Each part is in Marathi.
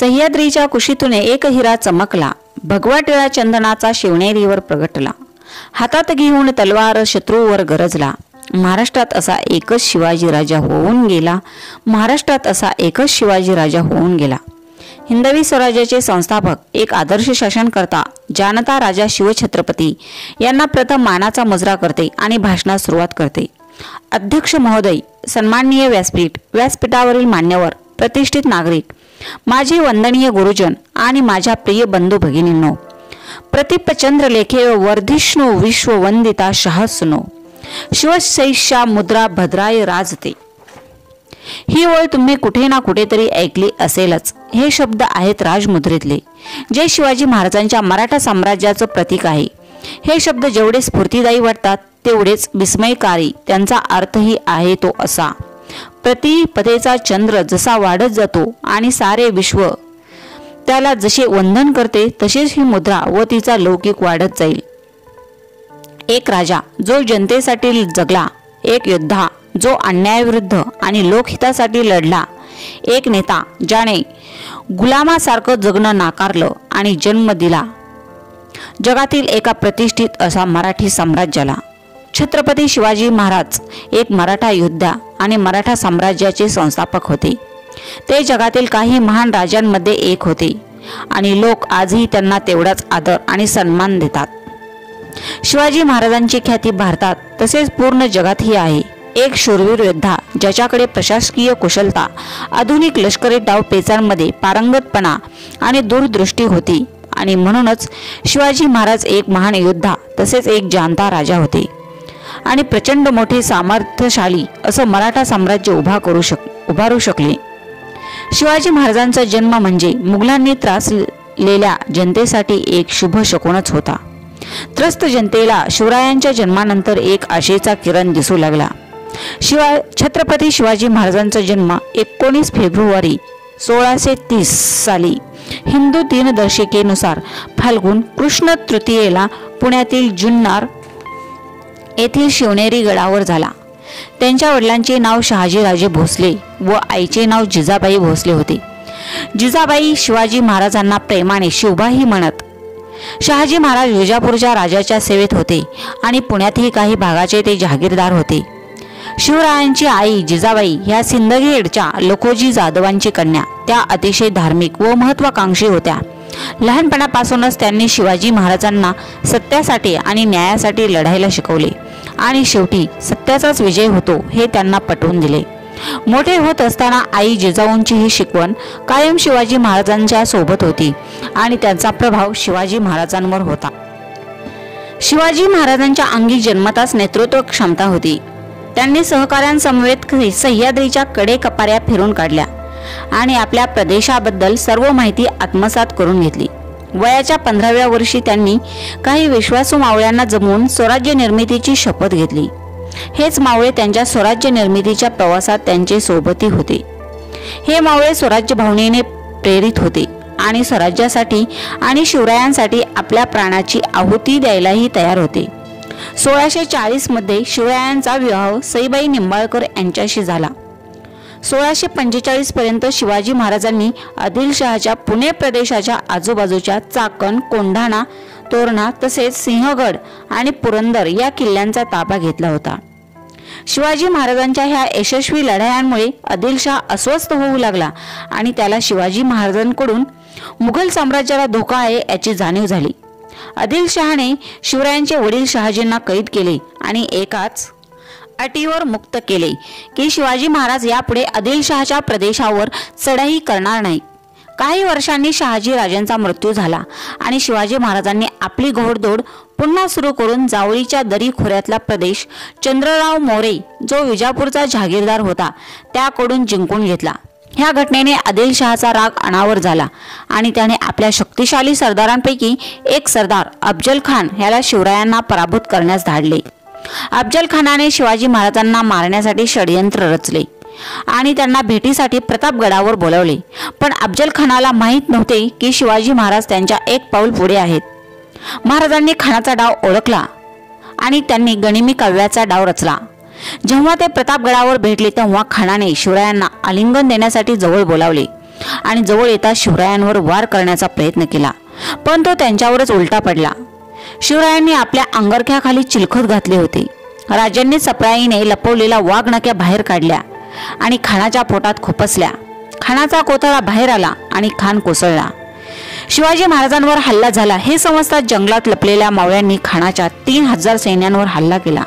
सह्याद्रीच्या कुशीतून एक हिरा चमकला. भगवा टिळा चंदनाचा शिवनेरीवर प्रगटला. हातात घेऊन तलवार शत्रूवर गरजला. महाराष्ट्रात असा एकच शिवाजी राजा होऊन गेला. महाराष्ट्रात असा एकच शिवाजी राजा होऊन गेला. हिंदवी स्वराज्याचे संस्थापक एक आदर्श शासनकर्ता जानता राजा शिवछत्रपती यांना प्रथम मानाचा मजरा करते आणि भाषणास सुरुवात करते. अध्यक्ष महोदय सन्माननीय व्यासपीठ व्यासपीठावरील मान्यवर प्रतिष्ठित नागरिक माझे वंदनीय गुरुजन आणि माझ्या प्रिय बंधू भगिनींनो प्रतिपचंद्र लेखे वर्धिष्णू विश्ववंदिता शहसुनो शिवशैषा मुद्रा भद्राय राजते. ही ओळ तुम्ही कुठे ना कुठेतरी ऐकली असेलच. हे शब्द आहेत राजमुद्रेतले जे शिवाजी महाराजांच्या मराठा साम्राज्याचं प्रतीक आहे. हे शब्द जेवढे स्फूर्तिदायी वाटतात तेवढेच विस्मयकारी त्यांचा अर्थही आहे तो असा. प्रतिपदेचा चंद्र जसा वाढत जातो आणि सारे विश्व त्याला जसे वंदन करते तसेच ही मुद्रा व तिचा लौकिक वाढत जाईल. एक राजा जो जनतेसाठी जगला एक योद्धा जो अन्यायाविरुद्ध आणि लोकहितासाठी लढला एक नेता ज्याने गुलामासारखं जगणं नाकारलं आणि जन्म दिला. जगातील एका प्रतिष्ठित असा मराठी साम्राज्याला छत्रपती शिवाजी महाराज एक मराठा योद्धा आणि मराठा साम्राज्याचे संस्थापक होते. ते जगातील काही महान राजांमध्ये एक होते आणि लोक आजही त्यांना तेवढाच आदर आणि सन्मान देतात. शिवाजी महाराजांची ख्याती भारतात तसेच पूर्ण जगातही आहे. एक शूरवीर योद्धा ज्याच्याकडे प्रशासकीय कुशलता आधुनिक लष्करी डावपेचांमध्ये पारंगतपणा आणि दूरदृष्टी होती आणि म्हणूनच शिवाजी महाराज एक महान योद्धा तसेच एक जानता राजा होते. आणि प्रचंड मोठे सामर्थ्यशाली असं मराठा साम्राज्य उभा करू शक उभारू शकले. शिवाजी महाराजांचा जन्म म्हणजे मुघलांनी त्रासलेल्या जनतेसाठी एक शुभ शकुनच होता. त्रस्त जनतेला शिवरायांच्या जन्मानंतर एक आशेचा किरण दिसू लागला. शिवा छत्रपती शिवाजी महाराजांचा जन्म एकोणीस फेब्रुवारी सोळाशे तीस साली हिंदू दिनदर्शिकेनुसार फाल्गुन कृष्ण तृतीयेला पुण्यातील जुन्नार येथील शिवनेरी गडावर झाला. त्यांच्या वडिलांचे नाव शहाजीराजे भोसले व आईचे नाव जिजाबाई भोसले होते. जिजाबाई शिवाजी महाराजांना प्रेमाने शिवबाही म्हणत शहाजी महाराज विजापूरच्या राजाच्या सेवेत होते आणि पुण्यातही काही भागाचे ते जहागीरदार होते. शिवरायांची आई जिजाबाई ह्या सिंदखेडच्या लोकोजी जाधवांची कन्या. त्या अतिशय धार्मिक व महत्वाकांक्षी होत्या. लहानपणापासूनच त्यांनी शिवाजी महाराजांना सत्यासाठी आणि न्यायासाठी लढायला शिकवले. आणि शेवटी सत्याचाच विजय होतो हे त्यांना पटवून दिले. मोठे होत असताना आई जिजाऊंची ही शिकवण कायम शिवाजी महाराजांच्या सोबत होती आणि त्यांचा प्रभाव शिवाजी महाराजांवर होता. शिवाजी महाराजांच्या अंगी जन्मताच नेतृत्व क्षमता होती. त्यांनी सहकाऱ्यांसमवेत सह्याद्रीच्या कडे कपाऱ्या फिरून काढल्या. आणि आपल्या प्रदेशाबद्दल सर्व माहिती आत्मसात करून घेतली. वयाच्या पंधराव्या वर्षी त्यांनी काही विश्वासू मावळ्यांना जमवून स्वराज्य निर्मितीची शपथ घेतली. हेच मावळे त्यांच्या स्वराज्य निर्मितीच्या प्रवासात त्यांचे सोबती होते. हे मावळे स्वराज्य भावनेने प्रेरित होते आणि स्वराज्यासाठी आणि शिवरायांसाठी आपल्या प्राणाची आहुती द्यायलाही तयार होते. सोळाशे चाळीसमध्ये शिवरायांचा विवाह सईबाई निंबाळकर यांच्याशी झाला. सोळाशे पंचेचाळीस पर्यंत शिवाजी महाराजांनी आदिलशहाच्या पुणे प्रदेशाच्या आजूबाजूच्या चाकण कोंढाणा तोरणा तसेच सिंहगड आणि पुरंदर या किल्ल्यांचा ताबा घेतला होता. शिवाजी महाराजांच्या ह्या यशस्वी लढायांमुळे आदिलशाह अस्वस्थ होऊ लागला आणि त्याला शिवाजी महाराजांकडून मुघल साम्राज्याला धोका आहे याची जाणीव झाली. आदिलशहाने शिवरायांचे वडील शहाजींना कैद केले आणि एकाच अटीवर मुक्त केले की शिवाजी महाराज यापुढे आदिलशहाच्या प्रदेशावर चढाई करणार नाही. काही वर्षांनी शहाजी राजांचा मृत्यू झाला आणि शिवाजी महाराजांनी आपली घोडदौड पुन्हा सुरू करून जावळीच्या दरी खोऱ्यातला प्रदेश चंद्रराव मोरे जो विजापूरचा जहागीरदार होता त्याकडून जिंकून घेतला. ह्या घटनेने आदिलशहाचा राग अनावर झाला आणि त्याने आपल्या शक्तिशाली सरदारांपैकी एक सरदार अफजल खान ह्याला शिवरायांना पराभूत करण्यास धाडले. अफजल खानाने शिवाजी महाराजांना मारण्यासाठी षडयंत्र रचले. आणि त्यांना भेटीसाठी प्रतापगडावर बोलावले. पण अफजल खानाला माहीत नव्हते की शिवाजी महाराज त्यांच्या एक पाऊल पुढे आहेत. महाराजांनी खानाचा डाव ओळखला आणि त्यांनी गणिमी काव्याचा डाव रचला. जेव्हा ते प्रतापगडावर भेटले तेव्हा खानाने शिवरायांना आलिंगन देण्यासाठी जवळ बोलावले आणि जवळ येता शिवरायांवर वार करण्याचा प्रयत्न केला. पण तो त्यांच्यावरच उलटा पडला. शिवरायांनी आपल्या अंगरख्याखाली चिलखत घातले होते. राजांनी सपराईने लपवलेला वाघनक्या बाहेर काढल्या आणि खानाच्या पोटात खुपसल्या. खानाचा कोथळा बाहेर आला आणि खान कोसळला. शिवाजी महाराजांवर हल्ला झाला हे समजता जंगलात लपलेल्या मावळ्यांनी खानाच्या तीन हजार सैन्यांवर हल्ला केला.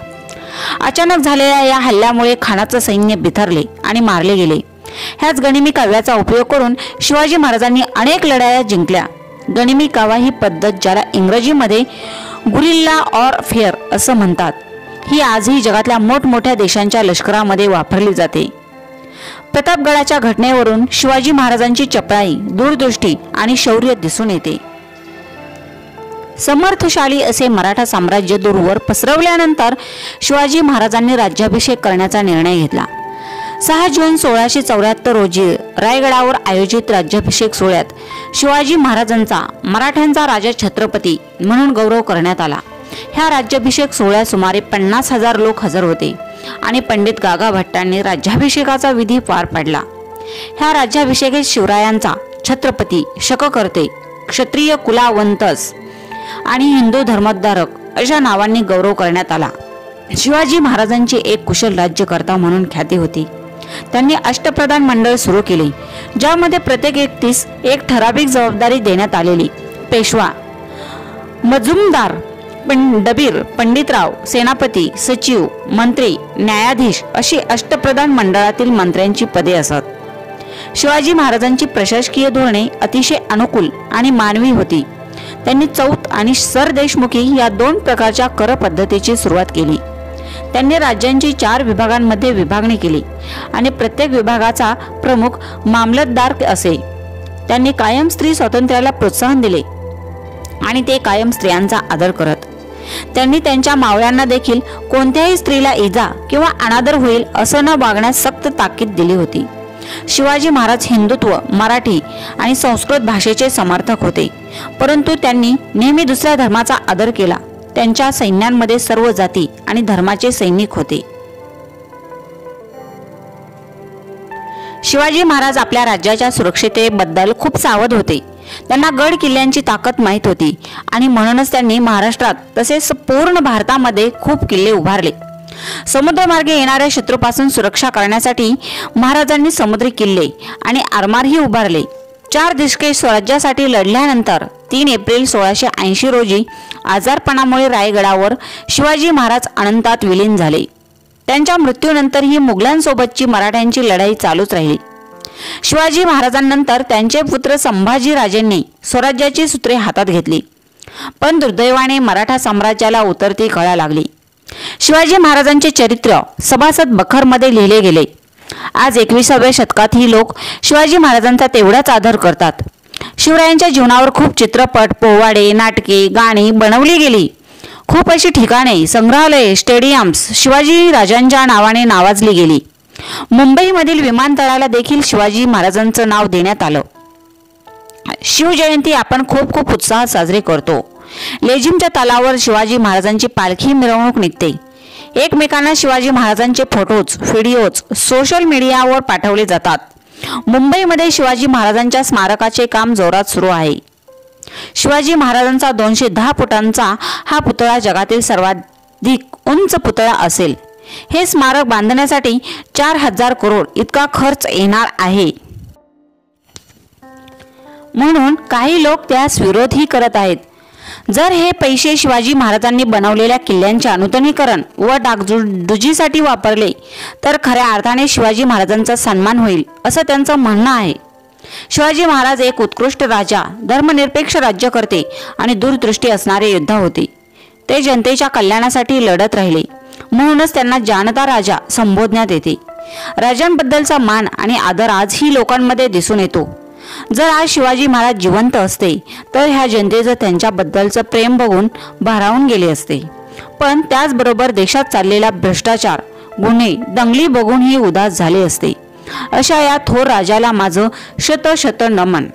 अचानक झालेल्या या हल्ल्यामुळे खानाचं सैन्य बिथरले आणि मारले गेले. ह्याच गणिमी काव्याचा उपयोग करून शिवाजी महाराजांनी अनेक लढाया जिंकल्या. गणिमी कावा ही पद्धत ज्याला इंग्रजीमध्ये गुरिल्ला ऑर फेअर असं म्हणतात. ही आजही जगातल्या मोठमोठ्या देशांच्या लष्करामध्ये वापरली जाते. प्रतापगडाच्या घटनेवरून शिवाजी महाराजांची चपळाई दूरदृष्टी आणि शौर्य दिसून येते. समर्थशाली असे मराठा साम्राज्य दूरवर पसरवल्यानंतर शिवाजी महाराजांनी राज्याभिषेक करण्याचा निर्णय घेतला. सहा जून सोळाशे चौऱ्याहत्तर रोजी रायगडावर आयोजित राज्याभिषेक सोहळ्यात शिवाजी महाराजांचा मराठ्यांचा राजा छत्रपती म्हणून गौरव करण्यात आला. ह्या राज्याभिषेक सोहळ्यात सुमारे पन्नास हजार लोक हजर होते आणि पंडित गागा भट्टांनी राज्याभिषेकाचा विधी पार पाडला. ह्या राज्याभिषेकेत शिवरायांचा छत्रपती शककर्ते क्षत्रिय कुलावंतस आणि हिंदू धर्मोद्धारक अशा नावांनी गौरव करण्यात आला. शिवाजी महाराजांची एक कुशल राज्यकर्ता म्हणून ख्याती होती. त्यांनी अष्टप्रधान मंडळ सुरू केले ज्यामध्ये प्रत्येक व्यक्तीस एक ठराविक जबाबदारी देण्यात आलेली. पेशवा मजुमदार डबीर पंडितराव सेनापती सचिव मंत्री न्यायाधीश अशी अष्टप्रधान मंडळातील मंत्र्यांची पदे असत. शिवाजी महाराजांची प्रशासकीय धोरणे अतिशय अनुकूल आणि मानवी होती. त्यांनी चौथ आणि सर देशमुखी या दोन प्रकारच्या कर पद्धतीची सुरुवात केली. त्यांनी राज्यांची चार विभागांमध्ये विभागणी केली आणि प्रत्येक विभागाचा प्रमुख मामलतदार असे. त्यांनी कायम स्त्री स्वातंत्र्याला प्रोत्साहन दिले आणि ते कायम स्त्रियांचा आदर करत. त्यांनी त्यांच्या मावळ्यांना देखील कोणत्याही स्त्रीला इजा किंवा अनादर होईल असं न वागण्यास सक्त ताकीद दिली होती. शिवाजी महाराज हिंदुत्व मराठी आणि संस्कृत भाषेचे समर्थक होते. परंतु त्यांनी नेहमी दुसऱ्या धर्माचा आदर केला. त्यांच्या सैन्यांमध्ये सर्व जाती आणि धर्माचे सैनिक होते. शिवाजी महाराज आपल्या राज्याच्या सुरक्षितेबद्दल खूप सावध होते. त्यांना गड किल्ल्यांची ताकद माहीत होती आणि म्हणूनच त्यांनी महाराष्ट्रात तसेच पूर्ण भारतामध्ये खूप किल्ले उभारले. समुद्रमार्गे येणाऱ्या शत्रूपासून सुरक्षा करण्यासाठी महाराजांनी समुद्री किल्ले आणि आरमारही उभारले. चार दिशके स्वराज्यासाठी लढल्यानंतर तीन एप्रिल सोळाशे ऐंशी रोजी आजारपणामुळे रायगडावर शिवाजी महाराज अनंतात विलीन झाले. त्यांच्या मृत्यूनंतर ही मुघलांसोबतची मराठ्यांची लढाई चालूच राहिली. शिवाजी महाराजांनंतर त्यांचे पुत्र संभाजी राजेंनी स्वराज्याची सूत्रे हातात घेतली. पण दुर्दैवाने मराठा साम्राज्याला उतरती कळा लागली. शिवाजी महाराजांचे चरित्र सभासद बखरमध्ये लिहिले गेले. आज एकविसाव्या शतकात ही लोक शिवाजी महाराजांचा तेवढाच आदर करतात. शिवरायांच्या जीवनावर खूप चित्रपट पोवाडे नाटके गाणी बनवली गेली. खूप अशी ठिकाणे संग्रहालये स्टेडियम्स शिवाजी राजांच्या नावाने नावाजली गेली. मुंबईमधील विमानतळाला देखील शिवाजी महाराजांचं नाव देण्यात आलं. शिवजयंती आपण खूप खूप उत्साहात साजरी करतो. लेझिमच्या तलावर शिवाजी महाराजांची पालखी मिरवणूक निघते. एकमेकांना शिवाजी महाराजांचे फोटोज व्हिडिओज सोशल मीडियावर पाठवले जातात. मुंबईमध्ये शिवाजी महाराजांच्या स्मारकाचे काम जोरात सुरू आहे. शिवाजी महाराजांचा दोनशे दहा फुटांचा हा पुतळा जगातील सर्वाधिक उंच पुतळा असेल. हे स्मारक बांधण्यासाठी चार हजार करोड इतका खर्च येणार आहे. म्हणून काही लोक त्यास विरोधही करत आहेत. जर हे पैसे शिवाजी महाराजांनी बनवलेल्या किल्ल्यांचे अनुतनीकरण व डागडुजीसाठी वापरले तर खऱ्या अर्थाने शिवाजी महाराजांचा सन्मान होईल असं त्यांचं म्हणणं आहे. शिवाजी महाराज एक उत्कृष्ट राजा धर्मनिरपेक्ष राज्यकर्ते आणि दूरदृष्टी असणारे योद्धा होते. ते जनतेच्या कल्याणासाठी लढत राहिले म्हणूनच त्यांना जानता राजा संबोधण्यात येते. राजांबद्दलचा मान आणि आदर आजही लोकांमध्ये दिसून येतो. जर आज शिवाजी महाराज जिवंत असते तर ह्या जनतेचं त्यांच्याबद्दलचं प्रेम बघून भारावून गेले असते. पण त्याचबरोबर देशात चाललेला भ्रष्टाचार गुन्हे दंगली बघूनही उदास झाले असते. अशा या थोर राजाला माझं शत शत नमन.